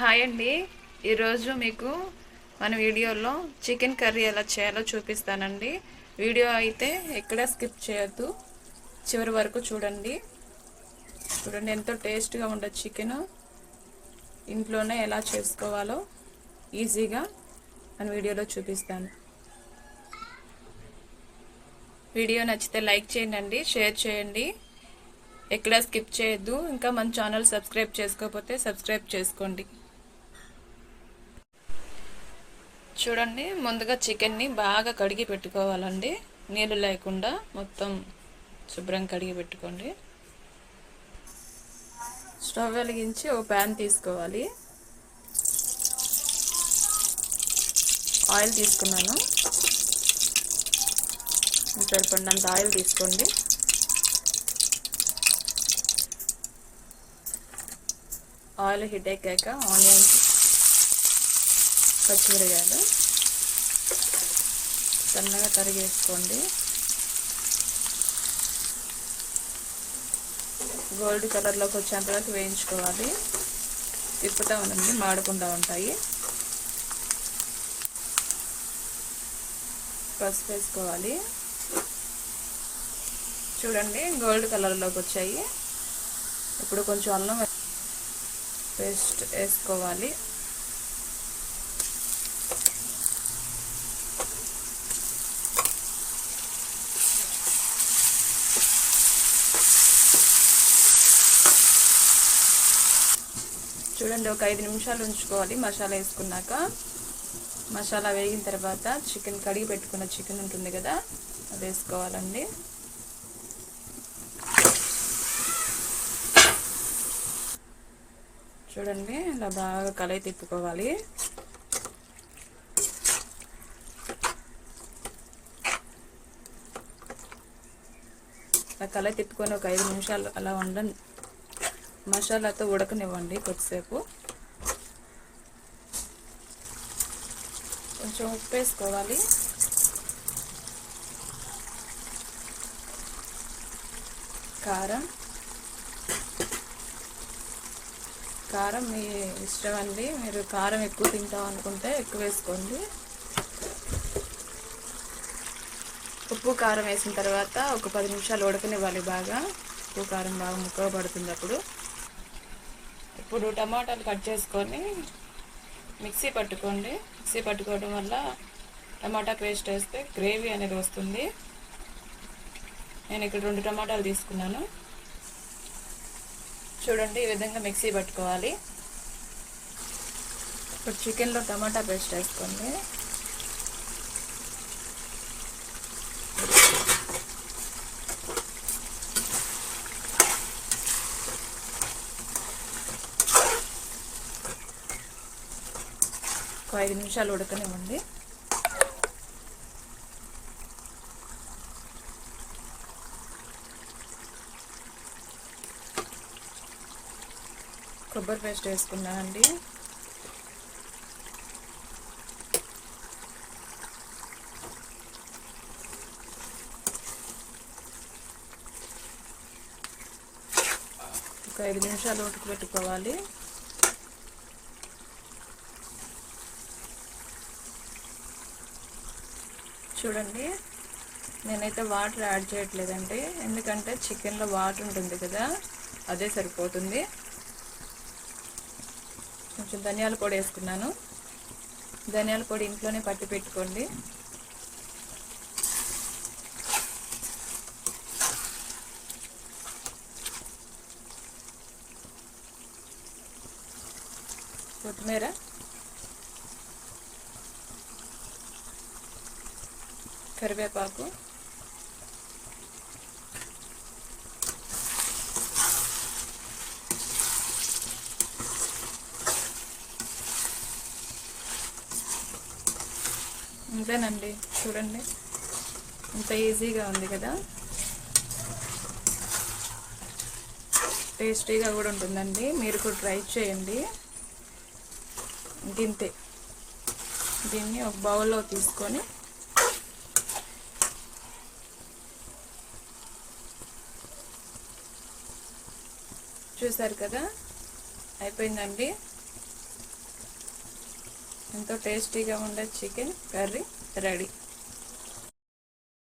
Hi అండి. ఈరోజు మీకు మన వీడియోలో చికెన్ కర్రీ ఎలా చేయాలో చూపిస్తానండి. వీడియో అయితే ఎక్కడ స్కిప్ చేయొద్దు. చివరి వరకు చూడండి. చూడండి ఎంతో టేస్ట్గా ఉండదు చికెన్ ఇంట్లోనే ఎలా చేసుకోవాలో ఈజీగా మన వీడియోలో చూపిస్తాను. వీడియో నచ్చితే లైక్ చేయండి షేర్ చేయండి. ఎక్కడ స్కిప్ చేయొద్దు. ఇంకా మన ఛానల్ సబ్స్క్రైబ్ చేసుకోకపోతే సబ్స్క్రైబ్ చేసుకోండి. చూడండి ముందుగా చికెన్ని బాగా కడిగి పెట్టుకోవాలండి. నీళ్ళు లేకుండా మొత్తం శుభ్రం కడిగి పెట్టుకోండి. స్టవ్ వెలిగించి ఒక ప్యాన్ తీసుకోవాలి. ఆయిల్ తీసుకున్నాను. సరిపడినంత ఆయిల్ తీసుకోండి. ఆయిల్ హీట్ ఎక్కాక ఆనియన్స్ పచ్చిమిరకాయలు సన్నగా తరిగేసుకోండి. గోల్డ్ కలర్లోకి వచ్చేంత వరకు వేయించుకోవాలి. తిప్పుతూ ఉండండి మాడకుండా ఉంటాయి. పసుపు వేసుకోవాలి. చూడండి గోల్డ్ కలర్లోకి వచ్చాయి. ఇప్పుడు కొంచెం అల్లం పేస్ట్ వేసుకోవాలి. చూడండి ఒక ఐదు నిమిషాలు ఉంచుకోవాలి. మసాలా వేసుకున్నాక మసాలా వేగిన తర్వాత చికెన్ కడిగి పెట్టుకున్న చికెన్ ఉంటుంది కదా అది వేసుకోవాలండి. చూడండి ఇలా బాగా కలయి తిప్పుకోవాలి. ఇలా కలయి తిప్పుకొని ఒక ఐదు నిమిషాలు అలా ఉండండి మసాలాతో ఉడకనివ్వండి కొద్దిసేపు. కొంచెం ఉప్పు వేసుకోవాలి. కారం. కారం మీ ఇష్టం అండి. మీరు కారం ఎక్కువ తింటాం అనుకుంటే ఎక్కువ వేసుకోండి. ఉప్పు కారం వేసిన తర్వాత ఒక పది నిమిషాలు ఉడకనివ్వాలి బాగా. ఉప్పు కారం బాగా ముక్కగా పడుతుంది అప్పుడు. ఇప్పుడు టమాటాలు కట్ చేసుకొని మిక్సీ పట్టుకోండి. మిక్సీ పట్టుకోవడం వల్ల టమాటా పేస్ట్ వేస్తే గ్రేవీ అనేది వస్తుంది. నేను ఇక్కడ రెండు టమాటాలు తీసుకున్నాను. చూడండి ఈ విధంగా మిక్సీ పట్టుకోవాలి. ఇప్పుడు చికెన్లో టమాటా పేస్ట్ వేసుకోండి. ఒక ఐదు నిమిషాలు ఉడకనివ్వండి. కొబ్బరి పేస్ట్ వేసుకున్నానండి. ఒక ఐదు నిమిషాలు ఉడక చూడండి. నేనైతే వాటర్ యాడ్ చేయట్లేదండి. ఎందుకంటే చికెన్లో వాటర్ ఉంటుంది కదా అదే సరిపోతుంది. కొంచెం ధనియాల పొడి వేసుకున్నాను. ధనియాల పొడి ఇంట్లోనే పట్టి పెట్టుకోండి. కొత్తిమీర కరివేపాకు. అంతేనండి చూడండి. ఇంత ఈజీగా ఉంది కదా. టేస్టీగా కూడా ఉంటుందండి. మీరు కూడా ట్రై చేయండి. గింతే. దీన్ని ఒక బౌల్లో తీసుకొని చూసారు కదా? అయిపోయిందండి. ఎంతో టేస్టీగా ఉండే చికెన్ కర్రీ రెడీ.